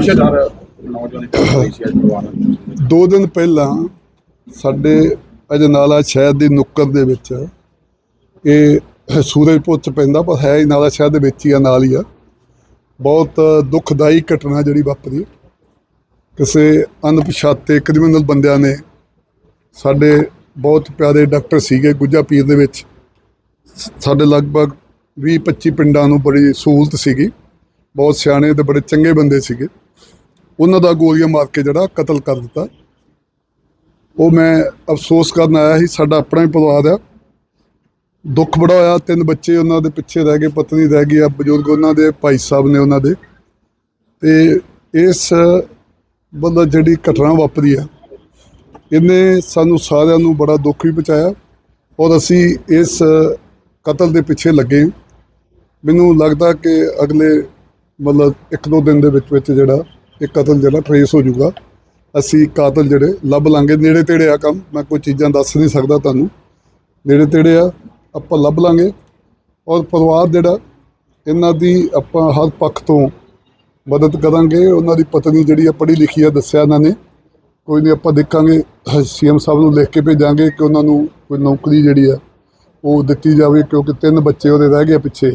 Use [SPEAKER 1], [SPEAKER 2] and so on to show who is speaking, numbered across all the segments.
[SPEAKER 1] ਸ਼ਾਨਦਾਰ ਨੌਜਵਾਨ ਸੀ ਅੱਜ ਪਰਿਵਾਰ
[SPEAKER 2] ਦੋ ਦਿਨ ਪਹਿਲਾਂ ਸਾਡੇ ਅਜਨਾਲਾ ਸ਼ਹਿਰ ਦੀ ਨੁੱਕਰ ਦੇ ਵਿੱਚ ਇਹ ਸੂਰਜਪੁਰ ਚ ਪੈਂਦਾ, ਪਰ ਹੈ ਹੀ ਨਾਲਾ ਸ਼ਹਿਰ ਦੇ ਵਿੱਚ ਹੀ ਆ, ਨਾਲ ਹੀ ਆ। ਬਹੁਤ ਦੁਖਦਾਈ ਘਟਨਾ ਜਿਹੜੀ ਵਾਪਰੀ। ਕਿਸੇ ਅਣਪਛਾਤੇ ਕ੍ਰਿਮੀਨਲ ਬੰਦਿਆਂ ਨੇ ਸਾਡੇ ਬਹੁਤ ਪਿਆਰੇ ਡਾਕਟਰ ਸੀਗੇ ਗੁੱਜਾ ਪੀਰ ਦੇ ਵਿੱਚ। ਸਾਡੇ ਲਗਭਗ 20 25 ਪਿੰਡਾਂ ਨੂੰ ਬੜੀ ਸਹੂਲਤ ਸੀਗੀ। ਬਹੁਤ ਸਿਆਣੇ ਤੇ ਬੜੇ ਚੰਗੇ ਬੰਦੇ ਸੀਗੇ। ਉਹਨਾਂ ਦਾ ਗੋਲੀਆਂ ਮਾਰ ਕੇ ਜਿਹੜਾ ਕਤਲ ਕਰ ਦਿੱਤਾ। ਉਹ ਮੈਂ ਅਫਸੋਸ ਕਰਨ ਆਇਆ ਸੀ, ਸਾਡਾ ਆਪਣਾ ਹੀ ਪਰਿਵਾਰ ਆ। ਦੁੱਖ ਬੜਾ ਹੋਇਆ, ਤਿੰਨ ਬੱਚੇ ਉਹਨਾਂ ਦੇ ਪਿੱਛੇ ਰਹਿ ਗਏ, ਪਤਨੀ ਰਹਿ ਗਈ, ਆ ਬਜ਼ੁਰਗ ਉਹਨਾਂ ਦੇ, ਭਾਈ ਸਾਹਿਬ ਨੇ ਉਹਨਾਂ ਦੇ। ਤੇ ਇਸ ਬੰਦਾ ਜਿਹੜੀ ਘਟਨਾ ਵਾਪਰੀ ਆ, ਇਹਨੇ ਸਾਨੂੰ ਸਾਰਿਆਂ ਨੂੰ ਬੜਾ ਦੁੱਖ ਵੀ ਪਹੁੰਚਾਇਆ ਔਰ ਅਸੀਂ ਇਸ ਕਤਲ ਦੇ ਪਿੱਛੇ ਲੱਗੇ ਹਾਂ। ਮੈਨੂੰ ਲੱਗਦਾ ਕਿ ਅਗਲੇ ਮਤਲਬ ਇੱਕ ਦੋ ਦਿਨ ਦੇ ਵਿੱਚ ਵਿੱਚ ਜਿਹੜਾ ਇਹ ਕਤਲ ਜਿਹੜਾ ਟਰੇਸ ਹੋ ਜਾਊਗਾ। ਅਸੀਂ ਕਾਤਲ ਜਿਹੜੇ, ਲੱਭ ਲਾਂਗੇ। ਨੇੜੇ ਤੇੜੇ ਆ ਕੰਮ। ਮੈਂ ਕੋਈ ਚੀਜ਼ਾਂ ਦੱਸ ਨਹੀਂ ਸਕਦਾ ਤੁਹਾਨੂੰ। ਨੇੜੇ ਤੇੜੇ ਆ, ਆਪਾਂ ਲੱਭ ਲਾਂਗੇ। ਔਰ ਪਰਿਵਾਰ ਜਿਹੜਾ, ਇਹਨਾਂ ਦੀ ਆਪਾਂ ਹਰ ਪੱਖ ਤੋਂ ਮਦਦ ਕਰਾਂਗੇ। ਉਹਨਾਂ ਦੀ ਪਤਨੀ ਜਿਹੜੀ ਆ, ਪੜ੍ਹੀ ਲਿਖੀ ਆ, ਦੱਸਿਆ ਇਹਨਾਂ ਨੇ। ਕੋਈ ਨਹੀਂ, ਆਪਾਂ ਦੇਖਾਂਗੇ। ਸੀਐਮ ਸਾਹਿਬ ਨੂੰ ਲਿਖ ਕੇ ਭੇਜਾਂਗੇ ਕਿ ਉਹਨਾਂ ਨੂੰ ਕੋਈ ਨੌਕਰੀ ਜਿਹੜੀ ਆ, ਉਹ ਦਿੱਤੀ ਜਾਵੇ, ਕਿਉਂਕਿ ਤਿੰਨ ਬੱਚੇ ਉਹਦੇ ਰਹਿ ਗਏ ਪਿੱਛੇ।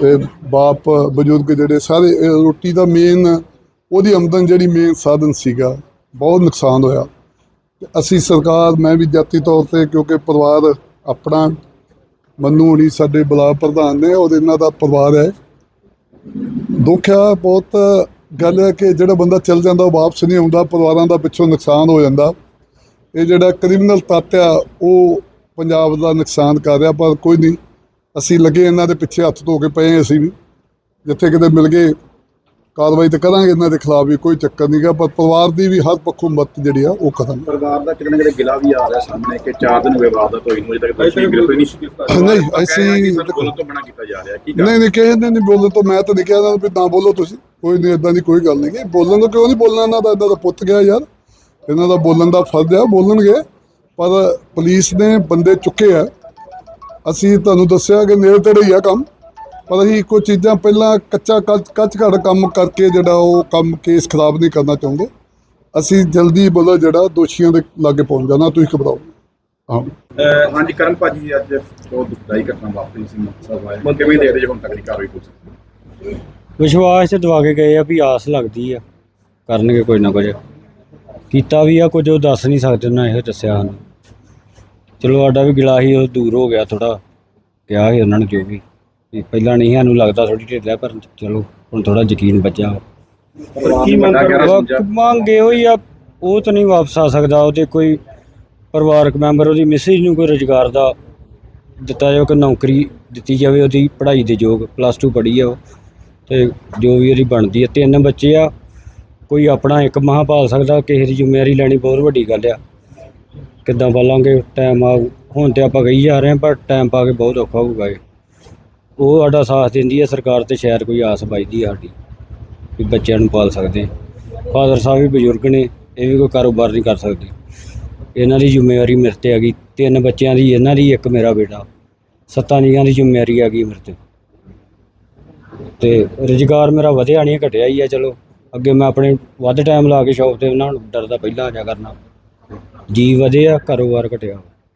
[SPEAKER 2] ਤੇ ਬਾਪ, ਬਜ਼ੁਰਗ ਜਿਹੜੇ ਸਾਰੇ ਰੋਟੀ ਦਾ ਮੇਨ ਉਹਦੀ ਆਮਦਨ ਜਿਹੜੀ ਮੇਨ ਸਾਧਨ ਸੀਗਾ, ਬਹੁਤ ਨੁਕਸਾਨ ਹੋਇਆ। ਤੇ ਅਸੀਂ ਸਰਕਾਰ, ਮੈਂ ਵੀ ਜਾਤੀ ਤੌਰ ਤੇ, ਕਿਉਂਕਿ ਪਰਿਵਾਰ ਆਪਣਾ, ਮੰਨੂ ਹੁਣੀ ਸਾਡੇ ਬਲਾਕ ਪ੍ਰਧਾਨ ਨੇ, ਔਰ ਇਹਨਾਂ ਦਾ ਪਰਿਵਾਰ ਹੈ। ਦੁੱਖ ਆ, ਬਹੁਤ ਗੱਲ ਹੈ ਕਿ ਜਿਹੜਾ ਬੰਦਾ ਚੱਲ ਜਾਂਦਾ, ਉਹ ਵਾਪਸ ਨਹੀਂ ਆਉਂਦਾ, ਪਰਿਵਾਰਾਂ ਦਾ ਪਿੱਛੋਂ ਨੁਕਸਾਨ ਹੋ ਜਾਂਦਾ। ਇਹ ਜਿਹੜਾ ਕ੍ਰਿਮੀਨਲ ਤੱਤ ਆ, ਉਹ ਪੰਜਾਬ ਦਾ ਨੁਕਸਾਨ ਕਰ ਰਿਹਾ, ਪਰ ਕੋਈ ਨਹੀਂ। ਅਸੀਂ ਲੱਗੇ ਇਹਨਾਂ ਦੇ ਪਿੱਛੇ ਹੱਥ ਧੋ ਕੇ ਪਏ ਅਸੀਂ ਵੀ। ਜਿੱਥੇ ਕਿਤੇ ਮਿਲ ਗਏ ਕਾਰਵਾਈ ਤਾਂ ਕਰਾਂਗੇ ਇਹਨਾਂ ਦੇ ਖਿਲਾਫ ਵੀ ਕੋਈ ਚੱਕਰ ਨਹੀਂਗਾ ਪਰ ਪਰਿਵਾਰ ਦੀ ਵੀ ਹਰ ਪੱਖੋਂ ਮਦਦ ਜਿਹੜੀ ਆ ਉਹ ਕਰਾਂਗੇ
[SPEAKER 1] ਪਰਿਵਾਰ ਦਾ ਕਿਤੇ ਨਾ ਕਿਤੇ ਗਿਲਾ ਵੀ ਆ ਰਿਹਾ ਸਾਹਮਣੇ ਕਿ ਚਾਰ ਦਿਨ ਹੋਏ ਵਾਰਦਾਤ ਹੋਈ ਨੂੰ ਅਜੇ ਤੱਕ ਦੋਸ਼ੀ ਗ੍ਰਿਫਤਾਰ ਨਹੀਂ ਕੀਤਾ
[SPEAKER 2] ਨਹੀਂ, ਅਸੀਂ-
[SPEAKER 1] ਕਿ ਬੋਲਣ ਤੋਂ ਬਣਾ ਕੀਤਾ ਜਾ ਰਿਹਾ ਕੀ ਕਰ
[SPEAKER 2] ਨਹੀਂ ਨਹੀਂ ਕਹਿੰਦੇ ਨਹੀਂ ਬੋਲਣ ਤੋਂ ਮੈਂ ਤਾਂ ਨਹੀਂ ਕਿਹਾ ਇਹਨਾਂ ਨੂੰ ਵੀ ਨਾ ਬੋਲੋ ਤੁਸੀਂ ਕੋਈ ਨਹੀਂ ਇਦਾਂ ਦੀ ਕੋਈ ਗੱਲ ਨਹੀਂ ਗੀ। ਬੋਲਣ ਤੋਂ ਕਿਉਂ ਨਹੀਂ ਬੋਲਣਾ ਇਹਨਾਂ ਦਾ ਇਦਾਂ ਦਾ ਪੁੱਤ ਗਿਆ ਯਾਰ। ਇਹਨਾਂ ਦਾ ਬੋਲਣ ਦਾ ਫਰਜ਼ ਆ ਬੋਲਣਗੇ। ਪਰ ਪੁਲਿਸ ਨੇ ਬੰਦੇ ਚੁੱਕੇ ਆ। ਅਸੀਂ ਤੁਹਾਨੂੰ ਦੱਸਿਆ ਕਿ ਨੇੜੇ ਤੇੜੇ ਹੀ ਆ ਕੰਮ। ਪਰ ਅਸੀਂ ਕੋਈ ਚੀਜ਼ਾਂ ਪਹਿਲਾਂ ਕੱਚਾ ਕੱਚ ਕੱਚ ਘੜ ਕੰਮ ਕਰਕੇ ਜਿਹੜਾ ਉਹ ਕੰਮ ਕੇਸ ਖਰਾਬ ਨਹੀਂ ਕਰਨਾ ਚਾਹੁੰਦੇ। ਅਸੀਂ ਜਲਦੀ ਬੋਲੋ ਜਿਹੜਾ ਦੋਸ਼ੀਆਂ ਦੇ ਲਾਗੇ ਪਹੁੰਚ ਜਾਣਾ ਤੁਸੀਂ ਘਬਰਾਓ ਹਾਂ।
[SPEAKER 1] ਹਾਂਜੀ ਕਰਨ ਭਾਜੀ ਅੱਜ ਬਹੁਤ ਦੁਖਦਾਈ ਘਟਨਾ ਵਾਪਰੀ ਸੀ ਮੁਕਤਸਰ ਵਾਲੇ। ਕਿਵੇਂ ਦੇਖਦੇ ਜੇ ਹੁਣ ਤੱਕ ਦੀ ਕਾਰਵਾਈ ਪੁਲਿਸ
[SPEAKER 3] ਵਿਸ਼ਵਾਸ ਚ ਦਵਾ ਕੇ ਗਏ ਆ ਵੀ ਆਸ ਲੱਗਦੀ ਆ ਕਰਨਗੇ ਕੋਈ ਨਾ ਕੁਝ। ਕੀਤਾ ਵੀ ਆ ਕੁਝ ਉਹ ਦੱਸ ਨਹੀਂ ਸਕਦੇ ਉਹਨਾਂ ਇਹੋ ਦੱਸਿਆ ਸਾਨੂੰ। ਚਲੋ ਸਾਡਾ ਵੀ ਗਿਲਾ ਸੀ ਉਹ ਦੂਰ ਹੋ ਗਿਆ ਥੋੜਾ ਕਿਹਾ ਸੀ ਉਹਨਾਂ ਨੇ ਜੋ ਵੀ। ਵੀ ਪਹਿਲਾਂ ਨਹੀਂ ਸਾਨੂੰ ਲੱਗਦਾ ਥੋੜੀ ਢਿੱਲਾ ਪਰ ਚਲੋ ਹੁਣ ਥੋੜਾ ਯਕੀਨ ਬਚਿਆ।
[SPEAKER 1] ਗਹਿਰਾ ਸਮਝਿਆ?
[SPEAKER 3] ਵਕਤ ਮੰਗੇ ਹੋਈ ਆ ਉਹ ਤਾਂ ਨਹੀਂ ਵਾਪਸ ਆ ਸਕਦਾ ਉਹਦੇ ਕੋਈ ਪਰਿਵਾਰਕ ਮੈਂਬਰ ਉਹਦੀ ਮਿਸਿਸ ਨੂੰ ਕੋਈ ਰੁਜ਼ਗਾਰ ਦਾ ਦਿੱਤਾ ਜਾਵੇ ਕੋਈ ਨੌਕਰੀ ਦਿੱਤੀ ਜਾਵੇ ਉਹਦੀ ਪੜ੍ਹਾਈ ਦੇ ਯੋਗ ਪਲੱਸ 2 ਪੜ੍ਹੀ ਆ ਉਹ। ਤੇ ਜੋ ਵੀ ਉਹਦੀ ਬਣਦੀ ਆ ਤਿੰਨ ਬੱਚੇ ਆ ਕੋਈ ਆਪਣਾ ਇੱਕ ਮਹਾਂ ਪਾਲ ਸਕਦਾ ਕਿਸੇ ਦੀ ਜ਼ਿੰਮੇਵਾਰੀ ਲੈਣੀ ਬਹੁਤ ਵੱਡੀ ਗੱਲ ਆ। ਕਿੱਦਾਂ ਪਾਲਾਂਗੇ ਟਾਈਮ ਆ ਹੁਣ ਤੇ ਆਪਾਂ ਕਹੀ ਜਾ ਰਹੇ ਹਾਂ ਪਰ ਟਾਈਮ ਪਾ ਕੇ ਬਹੁਤ ਔਖਾ ਹੋਊਗਾ ਇਹ। ਉਹ ਸਾਡਾ ਸਾਥ ਦਿੰਦੀ ਹੈ ਸਰਕਾਰ ਤੇ ਸ਼ਾਇਦ ਕੋਈ ਆਸ ਬਾਈਦੀ ਆ ਸਾਡੀ, ਵੀ ਬੱਚਿਆਂ ਨੂੰ ਪਾਲ ਸਕਦੇ। ਫਾਦਰ ਸਾਹਿਬ ਵੀ ਬਜ਼ੁਰਗ ਨੇ, ਇਹ ਵੀ ਕੋਈ ਕਾਰੋਬਾਰ ਨਹੀਂ ਕਰ ਸਕਦੇ। ਇਹਨਾਂ ਦੀ ਜ਼ਿੰਮੇਵਾਰੀ ਮੇਰੇ ਤੇ ਆ ਗਈ, ਤਿੰਨ ਬੱਚਿਆਂ ਦੀ, ਇਹਨਾਂ ਦੀ ਇੱਕ ਮੇਰਾ ਬੇਟਾ। ਸੱਤਾਂ ਜੀਆਂ ਦੀ ਜ਼ਿੰਮੇਵਾਰੀ ਆ ਗਈ ਮੇਰੇ ਤੇ। ਤੇ ਰੁਜ਼ਗਾਰ ਮੇਰਾ ਵਧਿਆ ਨਹੀਂ, ਘਟਿਆ ਹੀ ਆ, ਚਲੋ। ਅੱਗੇ ਮੈਂ ਆਪਣੇ ਵੱਧ ਟਾਈਮ ਲਾ ਕੇ ਸ਼ੌਪ ਤੇ ਉਹਨਾਂ ਨੂੰ ਡਰਦਾ, ਪਹਿਲਾਂ ਆ ਜਾ ਕਰਨਾ। ਜੀ ਵਧਿਆ, ਕਾਰੋਬਾਰ ਘਟਿਆ।